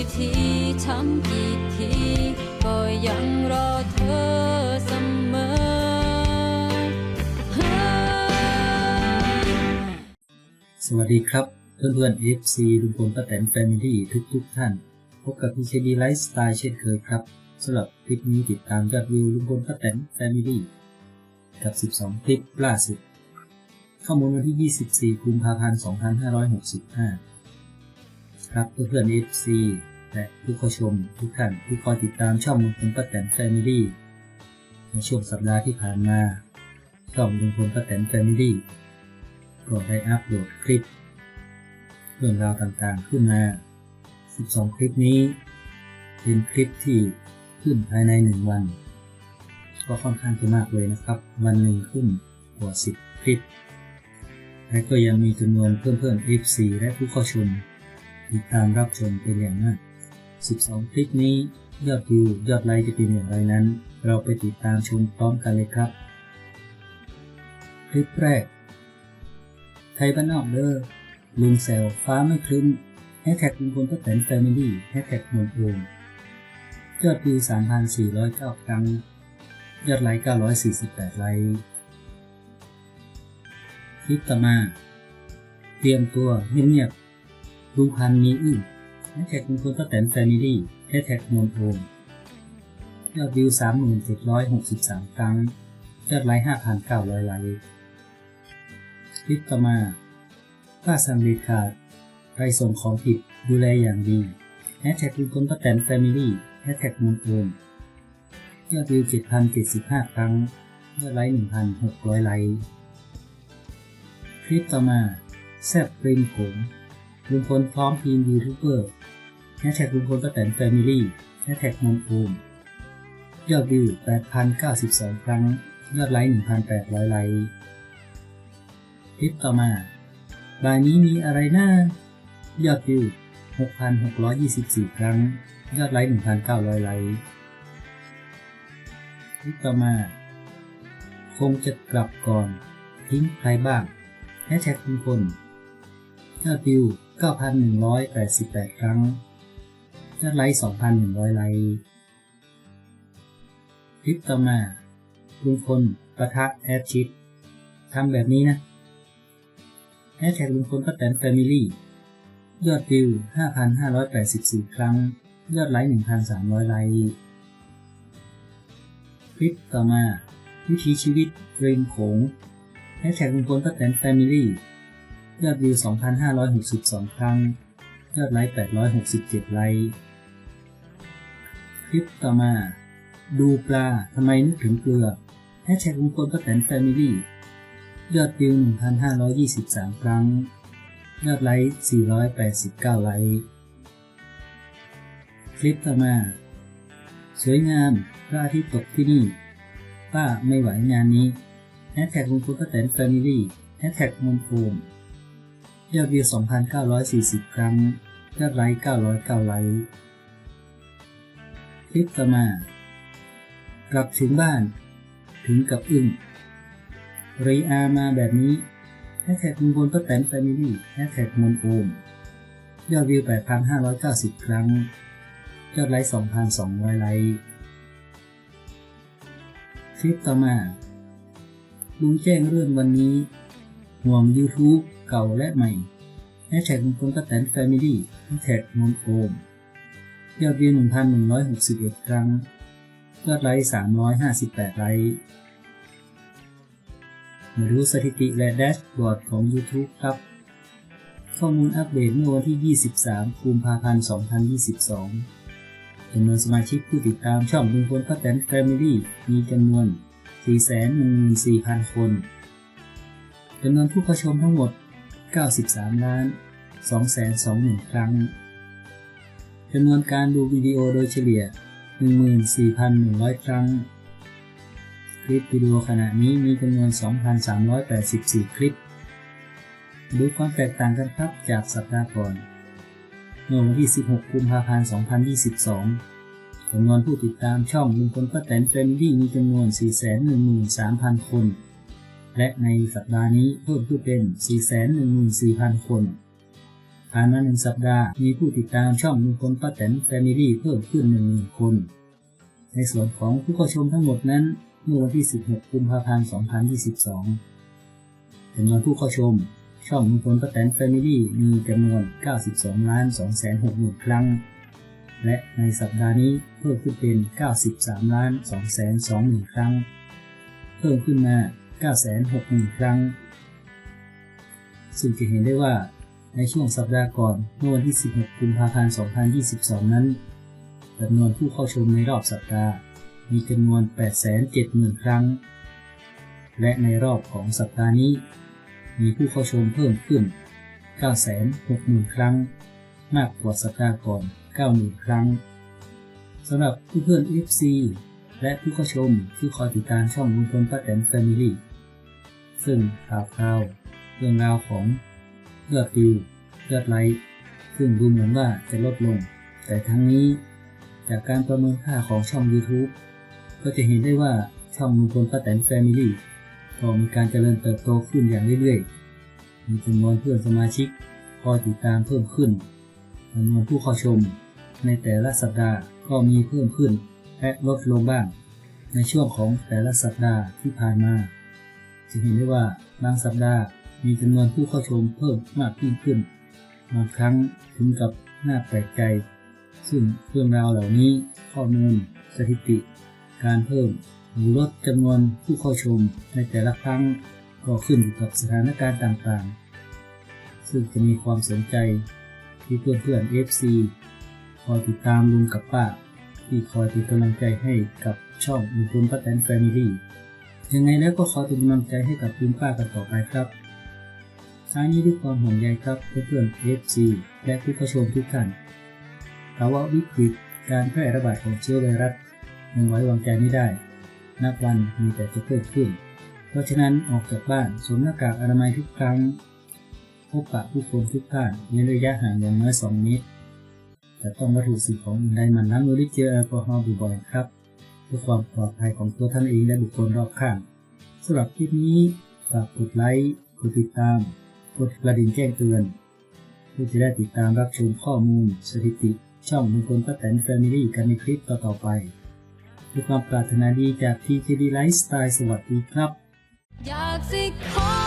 กี่ทีทำกี่ทีก็ยังรอเธอเสมอสวัสดีครับ เพื่อนๆ FC ลุงพลป้าแตนแฟมิลี่ทุกทุกๆท่าน พบกับพีเคดีไลฟ์สไตล์เช่นเคยครับสำหรับคลิปนี้ติดตามยอดวิวลุงพลป้าแตนแฟมิลี่กับ 12 คลิปล่าสุด ข้อมูลวันที่ 24 กุมภาพันธ์ 2565 ครับเพื่อนๆ FC และผู้เข้าชมทุกท่านที่คอยติดตามช่องลุงพลป้าแตนแฟมิลี่ในช่วงสัปดาห์ที่ผ่านมา ช่องลุงพลป้าแตนแฟมิลี่ก็ได้อัปโหลดคลิป เรื่องราวต่างๆขึ้นมา 12 คลิปนี้ เป็นคลิปที่ขึ้นภายใน 1 วัน ก็ค่อนข้างจะมากเลยนะครับ วันหนึ่งขึ้นกว่า 10 คลิป และก็ยังมีจำนวนเพื่อนๆ FC และผู้เข้าชม ติดตามรับชมเป็นอย่างมาก 12 คลิปนี้ยอดวิวยอดไลค์จะเป็นอย่างไรนั้น เราไปติดตามชมพร้อมกันเลยครับ คลิปแรก ไทยบ้านนอกเด้อลุงแซวฟ้าไม่ครึ้มแฮชแท็กลุงพลป้แตนแฟมิลี่แฮชแท็กมวลโอมยอดวิว 3,409 ครั้ง ยอดไลค์ 948 ไลค์ คลิปต่อมา เตรียมตัวเงียบ ลุงพันมีอึ้งแฮชแท็กลุงพลป้าแตนแฟมิลี่แฮชแท็กมวลโอมยอดวิว 3763 ครั้ง ยอดไลค์ 5,900 ไลค์คลิปต่อมาป้าสังเด็ดขาดใครส่งของผิดดูแลอย่างดีแฮชแท็กลุงพลป้าแตนแฟมิลี่แฮชแท็กมนโอมยอดวิว 7,075 ครั้ง ยอดไลค์ 1,600 ไลค์ คลิปต่อมา แซบปริมผม ลุงพลพร้อมทีมยูทูบเบอร์แฮชแท็กลุงพลป้าแตนแฟมิลี่แฮชแท็กมุนโอมยอดวิว 8,092 ครั้ง ยอดไลค์ 1,800 ไลค์ คลิปต่อมา บายนี้มีอะไรน่ายอดวิว 6,624 ครั้ง ยอดไลค์ 1,900 ไลค์ คลิปต่อมา คงจะกลับก่อน ทิ้งใครบ้าง แฮชแท็กคุณพลยอดวิว 9,188 ครั้งยอดไลค์ 2,100 ไลค์คลิปต่อมาลุงพลประทะแอดชิดทำแบบนี้นะแฮชแท็กลุงพลป้าแตนแฟมิลี่ยอดวิว 5,584 ครั้ง ยอดไลค์ 1,300 ไลค์คลิปต่อมา วิถีชีวิตริมโขงแฮชแท็กลุงพลป้าแตนแฟมิลี่ ยอดวิว 2,562 ครั้ง ยอดไลค์ 867 ไลค์ คลิปต่อมา ดูปลาทำไมนึกถึงเกลือแฮชแท็กลุงพลป้าแตนแฟมิลี่ ยอดวิว 1,523 ครั้ง ยอดไลค์ 489 ไลค์ คลิปต่อมา สวยงามพระอาทิตย์ตกที่นี่ ป้าไม่ไหวงานนี้แฮชแท็กลุงพลป้าแตนแฟมิลี่แฮชแท็กมนโฟม ยอดวิว 2,940 ครั้ง ยอดไลค์ 909 ไลค์ คลิปต่อมา กลับถึงบ้าน ถึงกับอึ้งรีอามาแบบนี้แฮชแท็กลุงพลป้าแตนแฟมิลี่แฮชแท็กมนโอมยอดวิว 8,590 ครั้ง ยอดไลค์ 2,200 ไลค์ คลิปต่อมา ลุงแจ้งเรื่องวันนี้ ห่วง YouTube เก่าและใหม่แฮชแท็กลุงพลป้าแตนแฟมิลี่แฮชแท็กมนโอมยอดวิว 1,161 ครั้ง ยอดไลค์ 358 ไลค์มาดูสถิติและแดชบอร์ดของ YouTube ครับ ข้อมูลอัปเดตเมื่อวันที่ 23 กุมภาพันธ์ 2022จำนวนสมาชิกผู้ติดตามช่องลุงพลป้าแตนแฟมิลี่มีจำนวน 414,000 คนจำนวนผู้เข้าชมทั้งหมด 93 ล้าน 220,000 ครั้ง จำนวนการดูวิดีโอโดยเฉลี่ย 14,100 ครั้ง คลิปวิดีโอขณะนี้มีจำนวน 2,384 คลิป ดูความแตกต่างกันครับจากสัปดาห์ก่อนเมื่อวันที่ 16 กุมภาพันธ์ 2022จำนวนผู้ติดตามช่องลุงพลป้าแตนเฟรนดี้มีจำนวน 413,000 คน และในสัปดาห์นี้เพิ่มขึ้นเป็น 414,000 คนผ่านมาหนึ่งสัปดาห์มีผู้ติดตามช่องลุงพลป้าแตนแฟมิลี่เพิ่มขึ้นหนึ่งหมื่นคน ในส่วนของผู้เข้าชมทั้งหมดนั้นเมื่อวันที่ 16 กุมภาพันธ์ 2022จำนวนผู้เข้าชม ช่องลุงพลป้าแตนแฟมิลี่มีจำนวน 92ล้าน2แสน6หมื่นครั้ง และในสัปดาห์นี้เพิ่มขึ้นเป็น 93ล้าน2แสน2หมื่นครั้ง เพิ่มขึ้นมา 9 6 0 0 0 0 ครั้ง ซึ่งจะเห็นได้ว่าในช่วงสัปดาห์ก่อนเมื่อวันที่ 16 กุมภาพันธ์ 2022 นั้นจำนวนผู้เข้าชมในรอบสัปดาห์มีจำนวน 870,000 ครั้ง และในรอบของสัปดาห์นี้ มีผู้เข้าชมเพิ่มขึ้น 960,000 ครั้ง มากกว่าสัปดาห์ก่อน 90,000 ครั้งสำหรับเพื่อนๆ FC และผู้เข้าชมที่คอยติดตามช่องลุงพลป้าแตนแฟมิลี่ ซึ่งข่าวคราวเรื่องราวของยอดวิวยอดไลค์ซึ่งดูเหมือนว่าจะลดลง แต่ทั้งนี้จากการประเมินค่าของช่อง YouTube ก็จะเห็นได้ว่าช่องลุงพลป้าแตนแฟมิลี่ก็มีการเจริญเติบโตขึ้นอย่างเรื่อยๆ มีจำนวนเพื่อนสมาชิกคอยติดตามเพิ่มขึ้นจำนวนผู้เข้าชม ในแต่ละสัปดาห์ก็มีเพิ่มขึ้นและลดลงบ้าง ในช่วงของแต่ละสัปดาห์ที่ผ่านมา จะเห็นได้ว่าบางสัปดาห์มีจำนวนผู้เข้าชมเพิ่มมากยิ่งขึ้น บางครั้งถึงกับน่าแปลกใจ ซึ่งเรื่องราวเหล่านี้ข้อมูล สถิติ การเพิ่ม หรือลดจำนวนผู้เข้าชมในแต่ละครั้งก็ขึ้นอยู่กับสถานการณ์ต่างๆ ซึ่งจะมีความสนใจที่เพื่อนๆ FC คอยติดตามลุงกับป้า ที่คอยเป็นกำลังใจให้กับช่องลุงพลป้าแตนแฟมิลี่ ยังไงแล้วก็ขอเป็นกำลังใจให้กับคุณป้ากันต่อไปครับท้ายนี้ด้วยความห่วงใยครับเพื่อนๆ FC และผู้เข้ชมทุกท่านภาวะวิกฤตการแพร่ระบาดของเชื้อไวรัสยังไว้วางใจไม่ได้ นับวันมีแต่จะเพิ่มขึ้น เพราะฉะนั้นออกจากบ้านสวมหน้ากากอนามัยทุกครั้ง พบปะผู้คนทุกท่านในระยะห่างอย่างน้อย2เมตรแต่ต้องวัตถุสิ่งของใดมันน้ำมือหรือเจลแอลกอฮอล์บ่อยๆครับ พื่อความปลอดภัยของตัวท่านเองและบุคคลรอบข้างสำหรับคลิปนี้ฝากกดไลค์กดติดตาม กดกระดิ่งแจ้งเตือน เพื่อจะได้ติดตามรับชมข้อมูล สถิติ ช่องมงคลป้าแตนแฟมิลี่กันในคลิปต่อๆไปด้วยความปรารถนาดีจากพีเคดีไลฟ์สไตล์สวัสดีครับอยากสิขอ